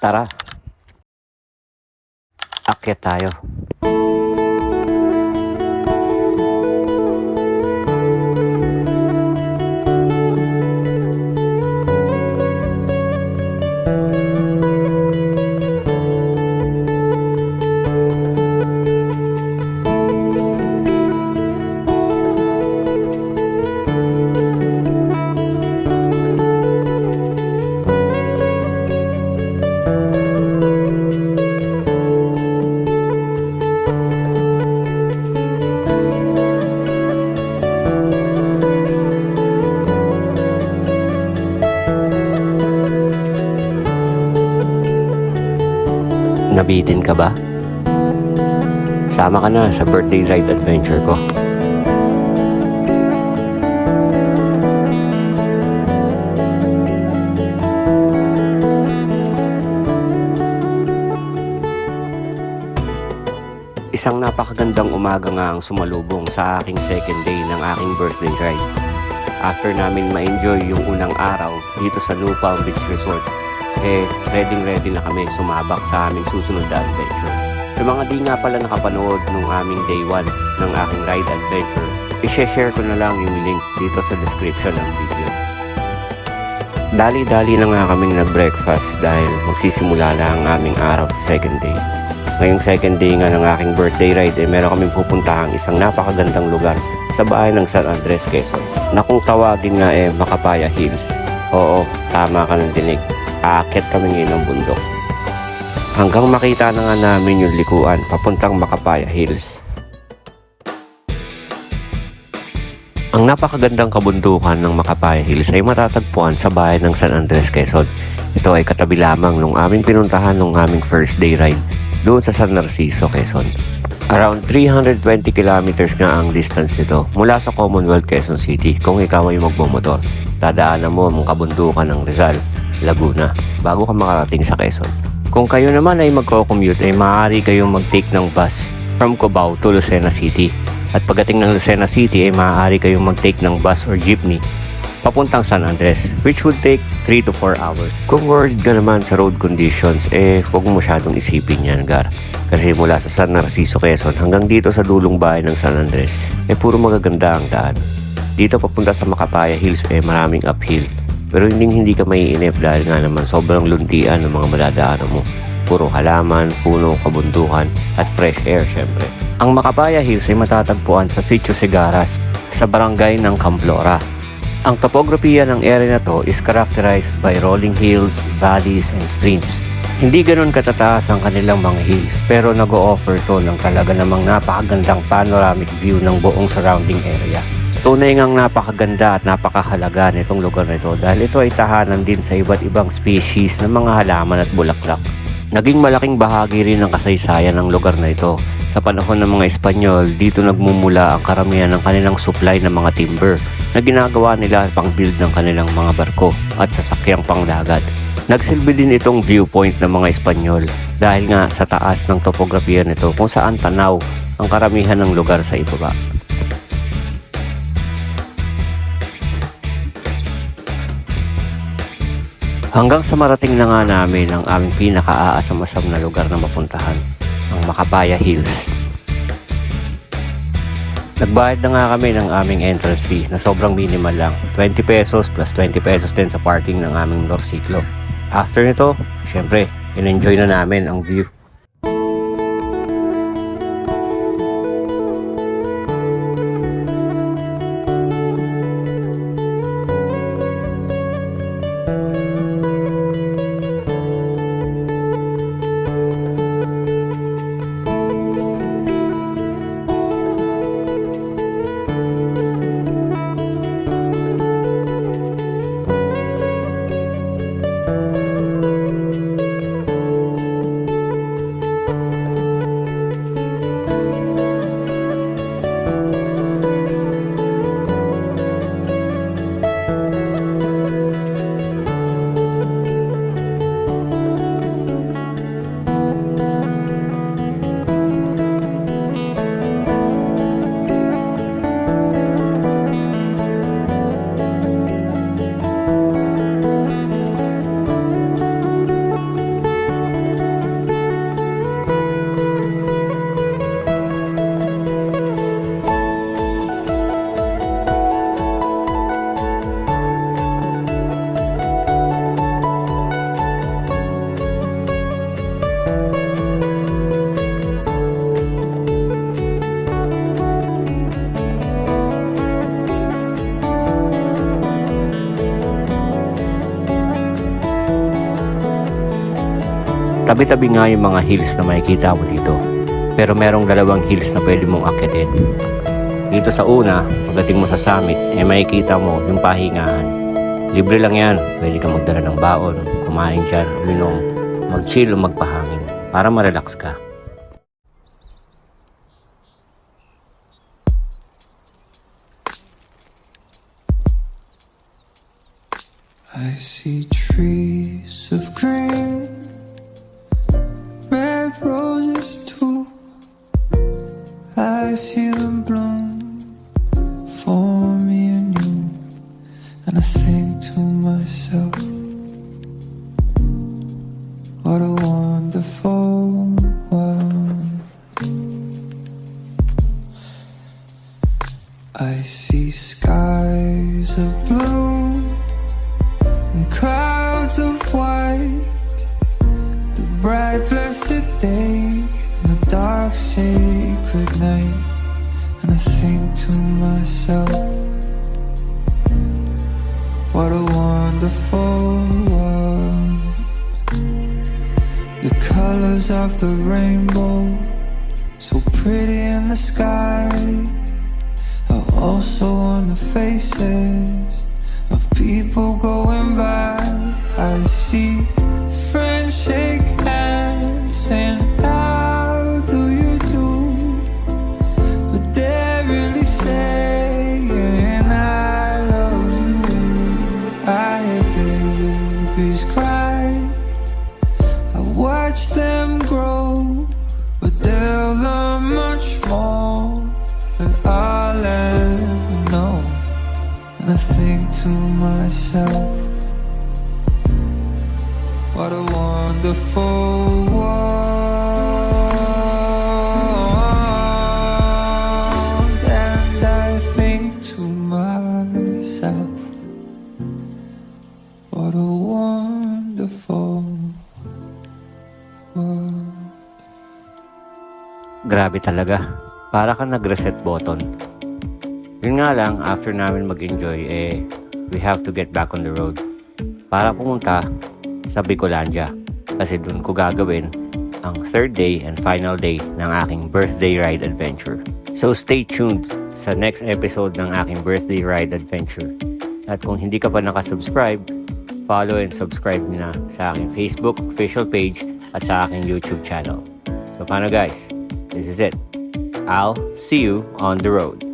Tara. Akyat tayo. Nabitin ka ba? Sama ka na sa birthday ride adventure ko. Isang napakagandang umaga nga ang sumalubong sa aking second day ng aking birthday ride. After namin ma-enjoy yung unang araw dito sa Palm Beach Resort, eh, ready ready na kami sumabak sa aming susunod na adventure. Sa mga di nga pala nakapanood nung aming day 1 ng aking ride adventure, i-share ko na lang yung link dito sa description ng video. Dali-dali na nga kaming nag-breakfast dahil magsisimula na ang aming araw sa second day. Ngayong second day nga ng aking birthday ride, eh, meron kaming pupuntahang isang napakagandang lugar sa bahay ng San Andres, Quezon. Na kung tawagin nga eh, Makapaya Hills. Oo, tama ka ng dinig. Aakyat kami ngayon ng bundok. Hanggang makita na nga namin yung likuan papuntang Makapaya Hills. Ang napakagandang kabundukan ng Makapaya Hills ay matatagpuan sa bayan ng San Andres, Quezon. Ito ay katabi lamang nung aming pinuntahan nung aming first day ride doon sa San Narciso, Quezon. Around 320 kilometers nga ang distance nito mula sa Commonwealth, Quezon City kung ikaw ay magmamotor. Dadaanan mo ang kabundukan ng Rizal, Laguna, bago ka makarating sa Quezon. Kung kayo naman ay magko-commute ay maaari kayong mag-take ng bus from Cubao to Lucena City. At pagdating ng Lucena City ay maaari kayong mag-take ng bus or jeepney papuntang San Andres which would take 3 to 4 hours. Kung worried ka naman sa road conditions, eh huwag mo masyadong isipin yan, Gar. Kasi mula sa San Narciso, Quezon hanggang dito sa dulong bahay ng San Andres, eh puro magaganda ang daan. Dito papunta sa Makapaya Hills, eh maraming uphill. Pero hindi hindi ka maiinip dahil nga naman sobrang luntian ng mga madadaanan mo. Puro halaman, puno, kabundukan, at fresh air syempre. Ang Makapaya Hills ay matatagpuan sa Sitio Sigaras, sa barangay ng Camplora. Ang topografiya ng area na to is characterized by rolling hills, valleys, and streams. Hindi ganun katataas ang kanilang mga hills pero nag-o-offer to ng talaga namang napakagandang panoramic view ng buong surrounding area. Tunay ngang napakaganda at napakahalaga nitong lugar na ito dahil ito ay tahanan din sa iba't ibang species ng mga halaman at bulaklak. Naging malaking bahagi rin ng kasaysayan ng lugar na ito. Sa panahon ng mga Espanyol, dito nagmumula ang karamihan ng kanilang supply ng mga timber na ginagawa nila pang build ng kanilang mga barko at sasakyang pangdagat. Nagsilbi din itong viewpoint ng mga Espanyol dahil nga sa taas ng topografiya nito kung saan tanaw ang karamihan ng lugar sa ibaba. Hanggang sa marating na nga namin ang aming pinaka-aasam-asam na lugar na mapuntahan, ang Makapaya Hills. Nagbayad na nga kami ng aming entrance fee na sobrang minimal lang. 20 pesos plus 20 pesos din sa parking ng aming motorsiklo. After nito, syempre, in-enjoy na namin ang view. Tabi-tabi nga yung mga hills na makikita mo dito. Pero merong dalawang hills na pwede mong akitin. Dito sa una, pagdating mo sa summit, eh makikita mo yung pahingahan. Libre lang yan. Pwede kang magdala ng baon, kumain dyan, uminom, mag-chill o magpahangin para ma-relax ka. I see trees of green, myself, what a colors of the rainbow, so pretty in the sky, are also on the faces of people going by. I see think to myself, what a wonderful world. And I think to myself, what a wonderful world. Grabe talaga. Para kang nag-reset button. Yun nga lang, after namin mag-enjoy, eh, we have to get back on the road. Para pumunta sa Bicolandia. Kasi dun ko gagawin ang third day and final day ng aking birthday ride adventure. So stay tuned sa next episode ng aking birthday ride adventure. At kung hindi ka pa nakasubscribe, follow and subscribe na sa aking Facebook official page at sa aking YouTube channel. So paano guys? This is it. I'll see you on the road.